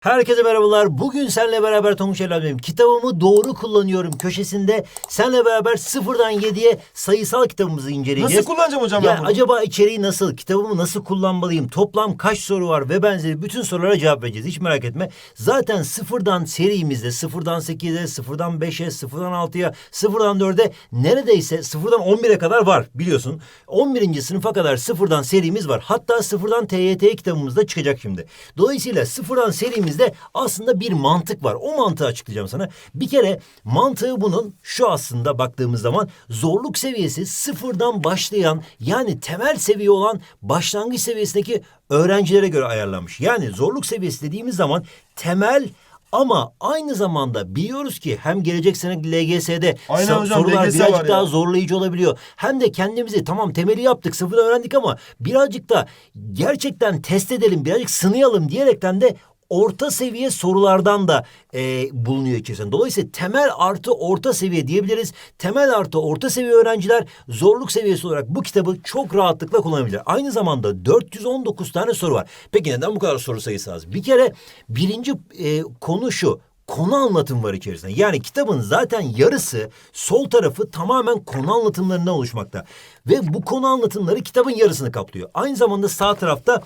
Herkese merhabalar. Bugün seninle beraber Tonguç Evladım kitabımı doğru kullanıyorum köşesinde seninle beraber sıfırdan yediye sayısal kitabımızı inceleyeceğiz. Nasıl kullanacağım hocam Ya ben bunu? acaba içeriği nasıl, kitabımı nasıl kullanmalıyım, toplam kaç soru var ve benzeri bütün sorulara cevap vereceğiz. Hiç merak etme. Zaten sıfırdan serimizde sıfırdan 8'e, sıfırdan 5'e, sıfırdan 6'ya, sıfırdan 4'e neredeyse sıfırdan 11'e kadar var biliyorsun. 11. sınıfa kadar sıfırdan serimiz var. Hatta sıfırdan TYT kitabımız da çıkacak şimdi. Dolayısıyla sıfırdan serimizde aslında bir mantık var. O mantığı açıklayacağım sana. Bir kere mantığı bunun şu aslında baktığımız zaman zorluk seviyesi sıfırdan başlayan yani temel seviye olan başlangıç seviyesindeki öğrencilere göre ayarlanmış. Yani zorluk seviyesi dediğimiz zaman temel ama aynı zamanda biliyoruz ki hem gelecek sene LGS'de Aynen hocam, sorular LGS birazcık daha ya. zorlayıcı olabiliyor. Hem de kendimizi tamam temeli yaptık, sıfırdan öğrendik ama birazcık da gerçekten test edelim, birazcık sınayalım diyerekten de orta seviye sorulardan da e, bulunuyor içerisinde. Dolayısıyla temel artı orta seviye diyebiliriz. Temel artı orta seviye öğrenciler zorluk seviyesi olarak bu kitabı çok rahatlıkla kullanabilir. Aynı zamanda 419 tane soru var. Peki neden bu kadar soru sayısı az? Bir kere birinci e, konu şu konu anlatım var içerisinde. Yani kitabın zaten yarısı sol tarafı tamamen konu anlatımlarından oluşmakta. Ve bu konu anlatımları kitabın yarısını kaplıyor. Aynı zamanda sağ tarafta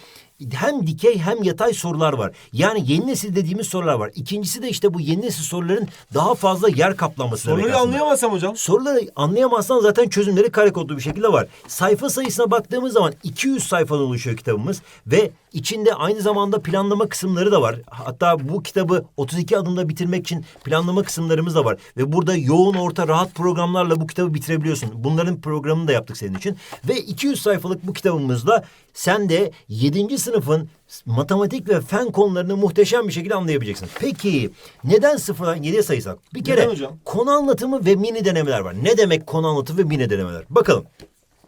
hem dikey hem yatay sorular var. Yani yeni nesil dediğimiz sorular var. İkincisi de işte bu yeni nesil soruların daha fazla yer kaplaması Soruyu anlayamazsam hocam. Soruları anlayamazsan zaten çözümleri kare kodlu bir şekilde var. Sayfa sayısına baktığımız zaman 200 sayfadan oluşuyor kitabımız ve içinde aynı zamanda planlama kısımları da var. Hatta bu kitabı 32 adımda bitirmek için planlama kısımlarımız da var. Ve burada yoğun orta rahat programlarla bu kitabı bitirebiliyorsun. Bunların programını da yaptık senin için. Ve 200 sayfalık bu kitabımızla sen de 7. sınıfın matematik ve fen konularını muhteşem bir şekilde anlayabileceksin. Peki neden sıfırdan 7'ye sayısak? Bir kere konu anlatımı ve mini denemeler var. Ne demek konu anlatımı ve mini denemeler? Bakalım.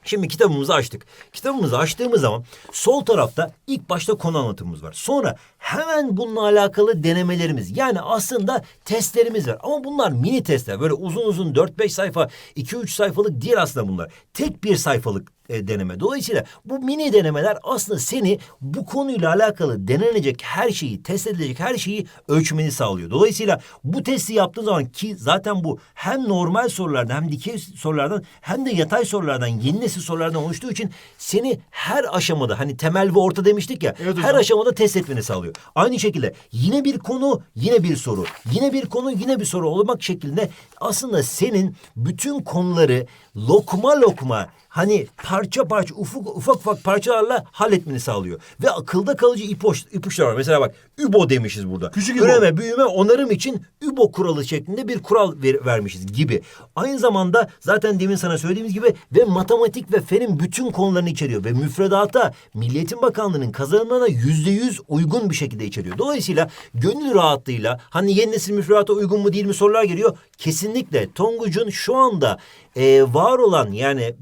Şimdi kitabımızı açtık. Kitabımızı açtığımız zaman sol tarafta ilk başta konu anlatımımız var. Sonra hemen bununla alakalı denemelerimiz yani aslında testlerimiz var. Ama bunlar mini testler. Böyle uzun uzun 4-5 sayfa, 2-3 sayfalık değil aslında bunlar. Tek bir sayfalık e, deneme. Dolayısıyla bu mini denemeler aslında seni bu konuyla alakalı denenecek her şeyi, test edilecek her şeyi ölçmeni sağlıyor. Dolayısıyla bu testi yaptığın zaman ki zaten bu hem normal sorulardan hem dikey sorulardan hem de yatay sorulardan, yeni nesil sorulardan oluştuğu için seni her aşamada hani temel ve orta demiştik ya Evet her hocam. aşamada test etmeni sağlıyor. Aynı şekilde yine bir konu, yine bir soru. Yine bir konu, yine bir soru olmak şeklinde aslında senin bütün konuları lokma lokma hani parça parça ufak ufak ufak parçalarla halletmeni sağlıyor. Ve akılda kalıcı ipuç, ipuçları var. Mesela bak übo demişiz burada. Küçük İbo. Üreme, büyüme, onarım için übo kuralı şeklinde bir kural ver- vermişiz gibi. Aynı zamanda zaten demin sana söylediğimiz gibi ve matematik ve fenin bütün konularını içeriyor. Ve müfredata Milli Eğitim Bakanlığı'nın kazanımlarına yüzde yüz uygun bir şekilde içeriyor. Dolayısıyla gönül rahatlığıyla hani yeni nesil müfredata uygun mu değil mi sorular geliyor. Kesinlikle Tonguç'un şu anda e, var olan yani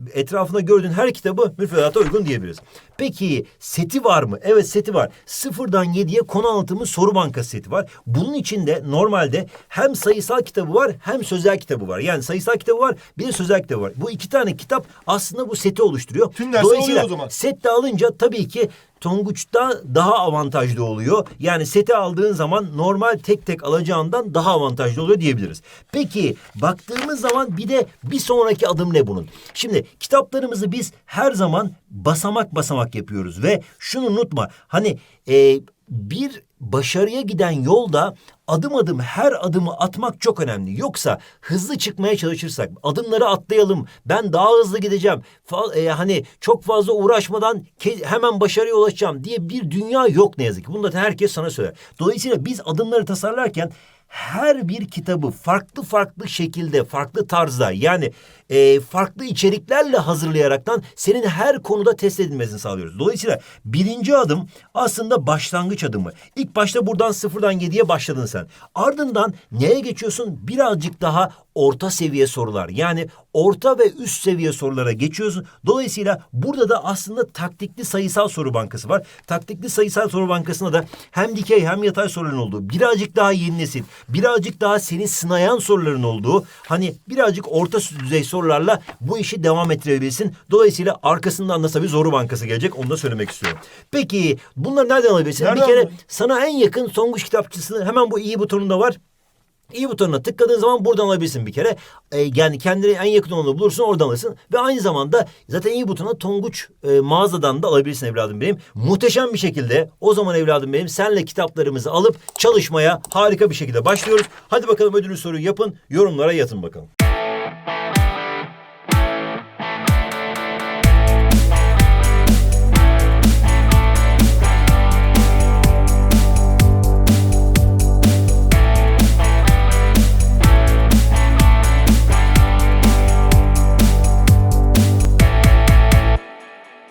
etrafında gördüğün her kitabı müfredata uygun diyebiliriz. Peki seti var mı? Evet seti var. Sıfırdan yediye konu anlatımı soru bankası seti var. Bunun içinde normalde hem sayısal kitabı var hem sözel kitabı var. Yani sayısal kitabı var bir de sözel kitabı var. Bu iki tane kitap aslında bu seti oluşturuyor. Tüm Dolayısıyla oluyor o zaman. set de alınca tabii ki Tonguç'ta daha avantajlı oluyor. Yani seti aldığın zaman normal tek tek alacağından daha avantajlı oluyor diyebiliriz. Peki baktığımız zaman bir de bir sonraki adım ne bunun? Şimdi kitaplarımızı biz her zaman basamak basamak yapıyoruz ve şunu unutma hani e, bir başarıya giden yolda adım adım her adımı atmak çok önemli. Yoksa hızlı çıkmaya çalışırsak adımları atlayalım ben daha hızlı gideceğim e, hani çok fazla uğraşmadan hemen başarıya ulaşacağım diye bir dünya yok ne yazık ki. Bunu da herkes sana söyler. Dolayısıyla biz adımları tasarlarken her bir kitabı farklı farklı şekilde, farklı tarzda yani e, farklı içeriklerle hazırlayaraktan senin her konuda test edilmesini sağlıyoruz. Dolayısıyla birinci adım aslında başlangıç adımı. İlk başta buradan sıfırdan yediye başladın sen. Ardından neye geçiyorsun? Birazcık daha orta seviye sorular. Yani orta ve üst seviye sorulara geçiyorsun. Dolayısıyla burada da aslında taktikli sayısal soru bankası var. Taktikli sayısal soru bankasında da hem dikey hem yatay soruların olduğu birazcık daha yeni nesil birazcık daha seni sınayan soruların olduğu hani birazcık orta düzey sorularla bu işi devam ettirebilirsin. Dolayısıyla arkasından da tabii Zoru Bankası gelecek onu da söylemek istiyorum. Peki bunları nereden alabilirsin? Nereden bir kere alayım? sana en yakın Songuç kitapçısı hemen bu iyi butonunda var. İyi butonuna tıkladığın zaman buradan alabilirsin bir kere. Ee, yani kendine en yakın olanı bulursun oradan alırsın. Ve aynı zamanda zaten iyi butona Tonguç e, mağazadan da alabilirsin evladım benim. Muhteşem bir şekilde o zaman evladım benim senle kitaplarımızı alıp çalışmaya harika bir şekilde başlıyoruz. Hadi bakalım ödülü soruyu yapın yorumlara yatın bakalım.